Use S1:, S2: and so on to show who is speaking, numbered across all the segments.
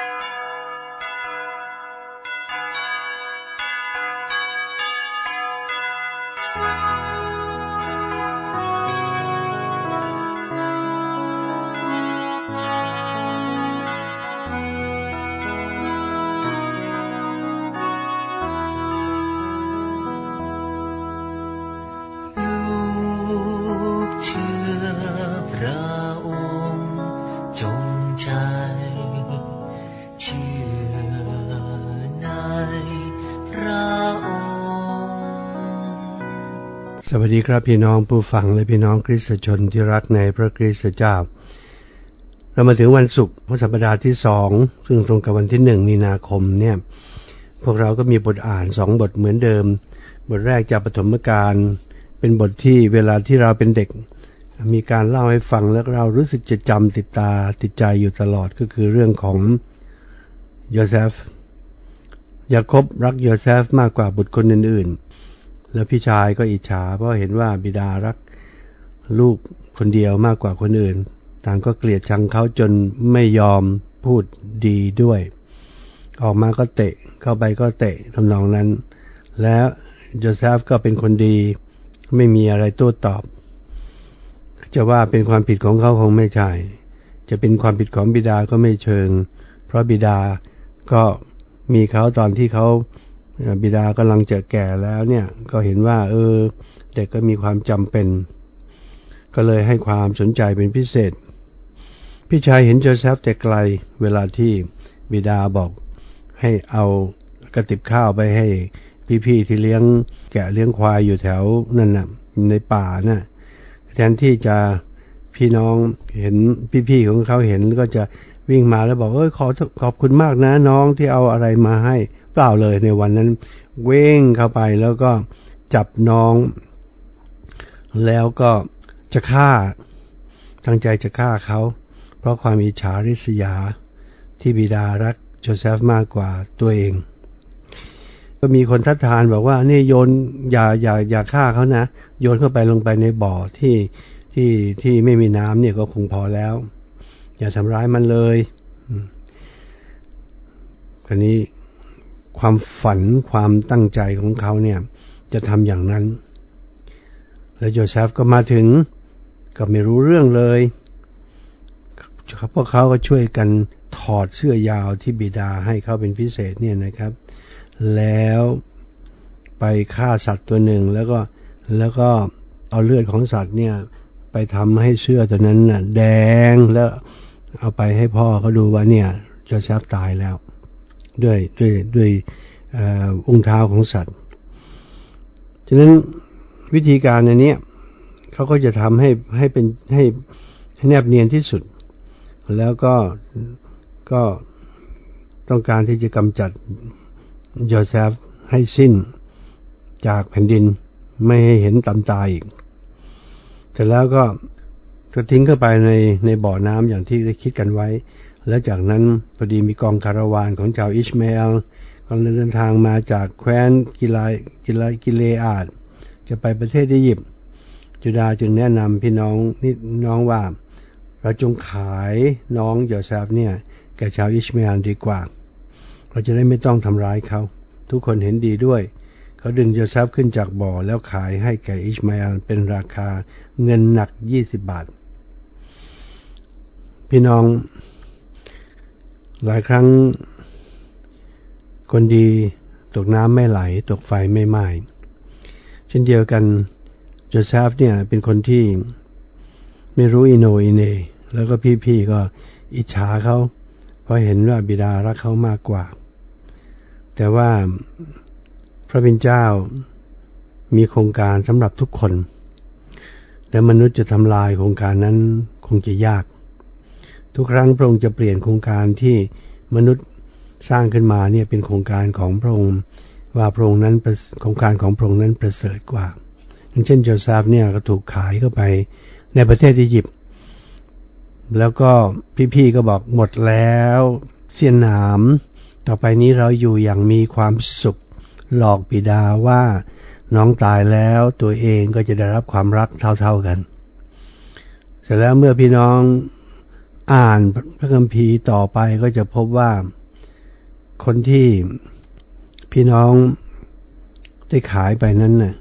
S1: ลู
S2: สวัสดีครับพี่น้องผู้ฟังและพี่น้องคริสตชนที่รักในพระคริสตเจ้า เรามาถึงวันศุกร์พระสัปดาห์ที่สองซึ่งตรงกับวันที่หนึ่งมีนาคมเนี่ยพวกเราก็มีบทอ่านสองบทเหมือนเดิม บทแรกจากปฐมกาลเป็นบทที่เวลาที่เราเป็นเด็ก มีการเล่าให้ฟังแล้วเรารู้สึกจะจำติดตาติดใจอยู่ตลอดก็คือเรื่องของโยเซฟยาคบรักโยเซฟมากกว่าบุตรคนอื่นๆ แล้วพี่ชายก็อิจฉาเพราะเห็นว่าบิดารักลูกคนเดียวมากกว่าคนอื่น ต่างก็เกลียดชังเขาจนไม่ยอมพูดดีด้วย ออกมาก็เตะเข้าไปก็เตะทำนองนั้น แล้วโยเซฟก็เป็นคนดี ไม่มีอะไรโต้ตอบ จะว่าเป็นความผิดของเขาคงไม่ใช่ จะเป็นความผิดของบิดาก็ไม่เชิง เพราะบิดาก็มีเขาตอนที่เขา บิดากำลังจะแก่แล้วเนี่ยก็เห็นว่า เออ เด็กก็มีความจำเป็น ก็เลยให้ความสนใจเป็นพิเศษ พี่ชายเห็นโจเซฟแต่ไกลเวลาที่บิดาบอกให้เอากระติบข้าวไปให้พี่ๆที่เลี้ยงแกะเลี้ยงควายอยู่แถวนั่นน่ะในป่าน่ะแทนที่จะพี่น้องเห็นพี่ๆของเขาเห็นก็จะวิ่งมาแล้วบอกเอ้ยขอขอบคุณมากนะน้องที่เอาอะไรมาให้ เปล่าเลยในวันนั้น เว้งเข้าไปแล้วก็จับน้อง แล้วก็จะฆ่าตั้งใจจะฆ่าเขา เพราะความอิจฉาริษยาที่บิดารักโจเซฟมากกว่าตัวเอง ก็มีคนทัดทานบอกว่านี่โยนอย่าอย่าอย่าฆ่าเขานะ โยนเข้าไปลงไปในบ่อที่ที่ที่ไม่มีน้ำเนี่ยก็คงพอแล้ว อย่าทำร้ายมันเลยอืมคราวนี้ ความฝันความตั้งใจของเขาเนี่ยจะทำอย่างนั้น แล้วโยเซฟก็มาถึงก็ไม่รู้เรื่องเลยพวกเขาก็ช่วยกันถอดเสื้อยาวที่บิดาให้เขาเป็นพิเศษเนี่ยนะครับ แล้วไปฆ่าสัตว์ตัวหนึ่งแล้วก็แล้วก็เอาเลือดของสัตว์เนี่ยไปทำให้เสื้อตัวนั้นน่ะแดงแล้วเอาไปให้พ่อเขาดูว่าเนี่ยโจเซฟตายแล้ว ด้วยด้วยด้วยอ่ออุ้งเท้าของสัตว์ ฉะนั้นวิธีการอันนี้เขาก็จะทำให้ให้เป็นให้ให้แนบเนียนที่สุด แล้วก็ก็ต้องการที่จะกำจัดโยเซฟให้สิ้นจากแผ่นดินไม่ให้เห็นตำตาอีกเสร็จแล้วก็ก็ทิ้งเข้าไปในในบ่อน้ำอย่างที่ได้คิดกันไว้ แล้วจากนั้นพอดีมีกองคาราวานของชาวอิชมาเอลกำลังเดินทางมาจากแคว้นกิลากิลากิเลอาดจะไปประเทศอียิปต์จูดาจึงแนะนำพี่น้องนี่น้องว่า เราจงขายน้องโยเซฟเนี่ยแก่ชาวอิชมาเอลดีกว่า เราจะได้ไม่ต้องทำร้ายเขา ทุกคนเห็นดีด้วย เขาดึงโยเซฟขึ้นจากบ่อแล้วขายให้แก่อิชมาเอลเป็นราคาเงินหนัก 20 บาท พี่น้อง หลายครั้ง คนดีตกน้ำไม่ไหล ตกไฟไม่ไหม้เช่นเดียวกันโจเซฟเนี่ยเป็นคนที่ไม่รู้อิโนอิเน แล้วก็พี่ๆก็อิจฉาเขาเพราะเห็นว่าบิดารักเขามากกว่า แต่ว่าพระบิดเจ้ามีโครงการสำหรับทุกคน แต่มนุษย์จะทำลายโครงการนั้นคงจะยาก ทุกครั้งพระองค์จะเปลี่ยนโครงการที่มนุษย์สร้างขึ้นมาเนี่ยเป็นโครงการของพระองค์ว่าพระองค์นั้นโครงการของพระองค์นั้นประเสริฐกว่าอย่างเช่นโจเซฟเนี่ยก็ถูกขายเข้าไปในประเทศอียิปต์แล้วก็พี่ๆก็บอกหมดแล้วเสียนหนาม ต่อไปนี้เราอยู่อย่างมีความสุขหลอกบิดาว่าน้องตายแล้วตัวเองก็จะได้รับความรักเท่าๆกัน เสร็จแล้วเมื่อพี่น้อง อ่านพระคัมภีร์ต่อไปก็จะพบว่าคนที่พี่น้องได้ขายไปนั้นน่ะ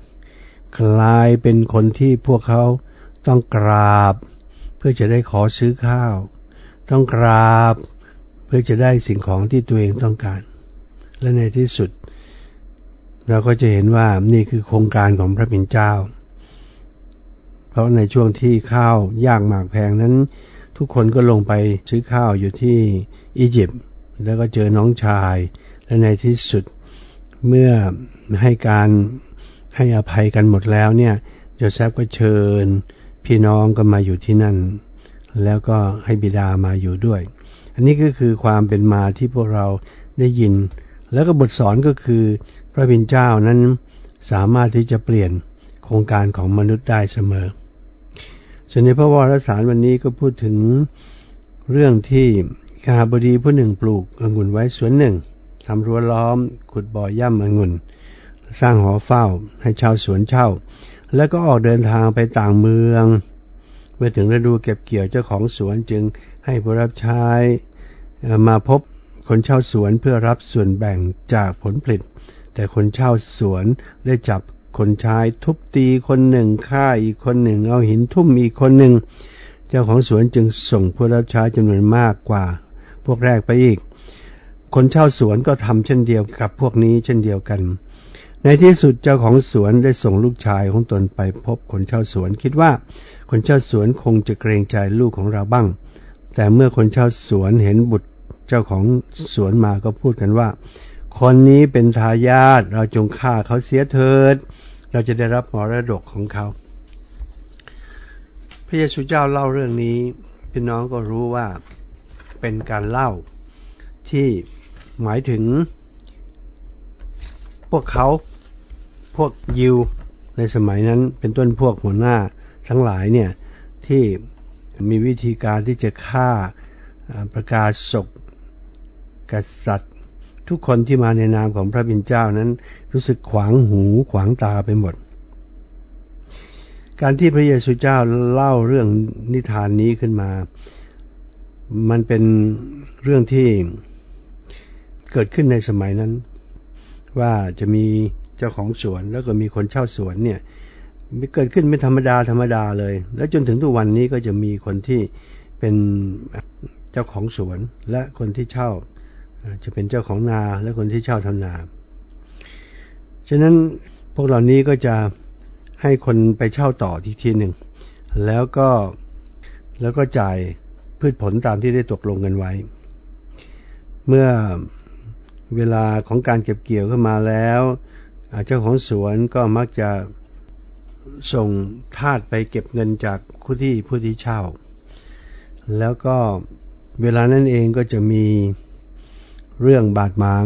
S2: กลายเป็นคนที่พวกเขาต้องกราบ เพื่อจะได้ขอซื้อข้าว ต้องกราบ เพื่อจะได้สิ่งของที่ตัวเองต้องการ และในที่สุด เราก็จะเห็นว่านี่คือโครงการของพระบิดเจ้า เพราะในช่วงที่ข้าวยากหมากแพงนั้น ทุกคนก็ลงไปซื้อข้าวอยู่ที่อียิปต์แล้วก็เจอน้องชาย และในที่สุดเมื่อให้การให้อภัยกันหมดแล้วเนี่ยโยเซฟก็เชิญ พี่น้องก็มาอยู่ที่นั่น แล้วก็ให้บิดามาอยู่ด้วย อันนี้ก็คือความเป็นมาที่พวกเราได้ยิน แล้วก็บทสอนก็คือพระบิดเจ้านั้นสามารถที่จะเปลี่ยนโครงการของมนุษย์ได้เสมอ ส่วนในพระวรสารวันนี้ก็พูดถึงเรื่องที่กาบดีผู้หนึ่งปลูกองุ่นไว้สวนหนึ่งทำรั้วล้อม ขุดบ่อย่ำองุ่น สร้างหอเฝ้าให้ชาวสวนเช่า แล้วก็ออกเดินทางไปต่างเมือง เมื่อถึงฤดูเก็บเกี่ยวเจ้าของสวนจึงให้ผู้รับใช้มาพบคนเช่าสวนเพื่อรับส่วนแบ่งจากผลผลิต แต่คนเช่าสวนได้จับ คนใช้ทุบตีคนหนึ่งฆ่าอีกคนหนึ่ง เอาหินทุ่มอีกคนหนึ่ง เจ้าของสวนจึงส่งผู้รับใช้จำนวนมากกว่า พวกแรกไปอีก คนเช่าสวนก็ทำเช่นเดียวกับพวกนี้เช่นเดียวกัน ในที่สุดเจ้าของสวนได้ส่งลูกชายของตนไปพบคนเช่าสวนคิดว่า คนเช่าสวนคงจะเกรงใจลูกของเราบ้าง แต่เมื่อคนเช่าสวนเห็นบุตรเจ้าของสวนมาก็พูดกันว่า คนนี้เป็นทายาทเราจงฆ่าเขาเสียเถิด เราจะได้รับมรดกของเขา พระเยซูเจ้าเล่าเรื่องนี้พี่น้องก็รู้ว่าเป็นการเล่าที่หมายถึง พวกเขาพวกยิวในสมัยนั้นเป็นต้นพวกหัวหน้าทั้งหลายเนี่ยที่มีวิธีการที่จะฆ่าประกาศศกกษัตริย์ ทุกคนที่มาในนามของพระบิดเจ้านั้น รู้สึกขวางหูขวางตาไปหมด การที่พระเยซูเจ้าเล่าเรื่องนิทานนี้ขึ้นมา มันเป็นเรื่องที่เกิดขึ้นในสมัยนั้น ว่าจะมีเจ้าของสวนแล้วก็มีคนเช่าสวนเนี่ยเกิดขึ้นไม่ธรรมดาธรรมดาเลย แล้วจนถึงทุกวันนี้ก็จะมีคนที่เป็นเจ้าของสวนและคนที่เช่า จะเป็นเจ้าของนาและคนที่เช่าทำนา ฉะนั้นพวกเหล่านี้ก็จะให้คนไปเช่าต่อทีทีหนึ่ง แล้วก็แล้วก็จ่ายพืชผลตามที่ได้ตกลงกันไว้ เมื่อเวลาของการเก็บเกี่ยวเข้ามาแล้วเจ้าของสวนก็มักจะส่งทาสไปเก็บเงินจากผู้ที่ผู้ที่เช่า แล้วก็เวลานั้นเองก็จะมี เรื่องบาดหมาง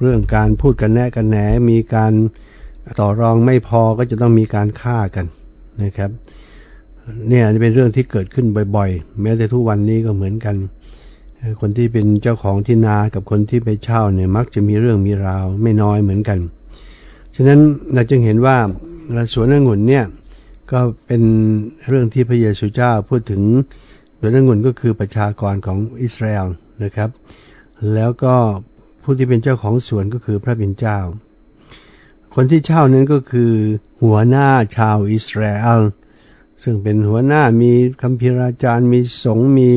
S2: เรื่องการพูดกันแน่กันแหนมีการต่อรองไม่พอก็จะต้องมีการฆ่ากันนะครับ เนี่ยเป็นเรื่องที่เกิดขึ้นบ่อยๆ แม้แต่ทุกวันนี้ก็เหมือนกัน คนที่เป็นเจ้าของที่นากับคนที่ไปเช่าเนี่ยมักจะมีเรื่องมีราวไม่น้อยเหมือนกัน ฉะนั้นเราจึงเห็นว่าสวนองุ่นเนี่ยก็เป็นเรื่องที่พระเยซูเจ้าพูดถึงสวนองุ่นก็คือประชากรของอิสราเอลนะครับ แล้วก็ผู้ที่เป็นเจ้าของสวนก็คือพระบิดเจ้า คนที่เช่านั้นก็คือหัวหน้าชาวอิสราเอลซึ่งเป็นหัวหน้ามีคัมภีราจารย์มีสงฆ์มี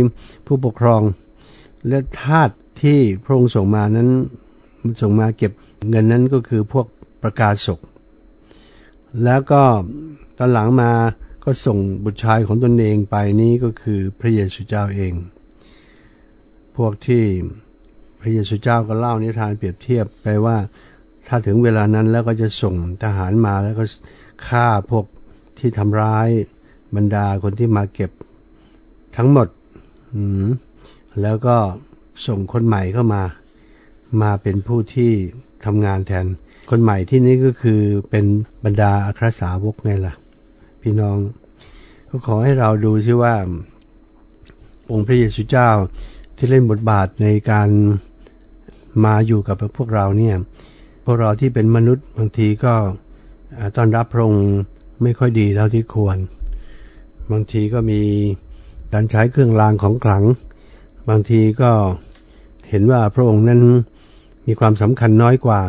S2: ผู้ปกครอง และทาสที่พระองค์ส่งมานั้นส่งมาเก็บเงินนั้นก็คือพวกประกาศศกแล้วก็ตอนหลังมาก็ส่งบุตรชายของตนเองไปนี้ก็คือพระเยซูเจ้าเอง พวกที่ ระเยซูเจ้าก็เล่านิทานเปรียบเทียบไปว่า ถ้าถึงเวลานั้นแล้วก็จะส่งทหารมาแล้วก็ฆ่าพวกที่ทำร้ายบรรดาคนที่มาเก็บทั้งหมดแล้วก็ส่งคนใหม่เข้ามา มาเป็นผู้ที่ทำงานแทน คนใหม่ที่นี้ก็คือเป็นบรรดาอัครสาวกไงล่ะ พี่น้อง ก็ขอให้เราดูซิว่า องค์พระเยซูเจ้าที่เล่นบทบาทในการ มาอยู่กับพวกเราเนี่ยพวกเราที่เป็นมนุษย์บางทีก็ตอนรับพระองค์ไม่ค่อยดีเท่าที่ควร บางทีก็มีการใช้เครื่องรางของขลัง บางทีก็เห็นว่าพระองค์นั้นมีความสำคัญน้อยกว่า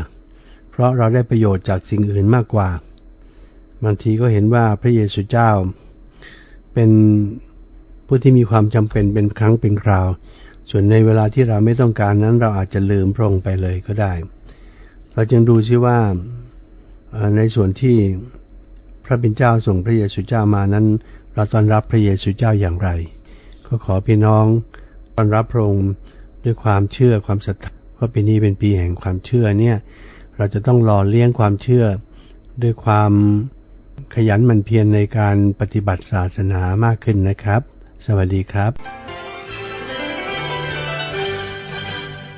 S2: เพราะเราได้ประโยชน์จากสิ่งอื่นมากกว่า บางทีก็เห็นว่าพระเยซูเจ้า เป็นผู้ที่มีความจำเป็นเป็นครั้งเป็นคราว ส่วนในเวลาที่เราไม่ต้องการนั้นเราอาจจะลืมพระองค์ไปเลยก็ได้ เราจึงดูซิว่าในส่วนที่พระเป็นเจ้าส่งพระเยซูเจ้ามานั้น เราต้อนรับพระเยซูเจ้าอย่างไร ก็ขอพี่น้องต้อนรับพระองค์ด้วยความเชื่อความศรัทธาเพราะปีนี้เป็นปีแห่งความเชื่อเนี่ยเราจะต้องหล่อเลี้ยงความเชื่อ ด้วยความขยันหมันเพียรในการปฏิบัติศาสนามากขึ้นนะครับ สวัสดีครับ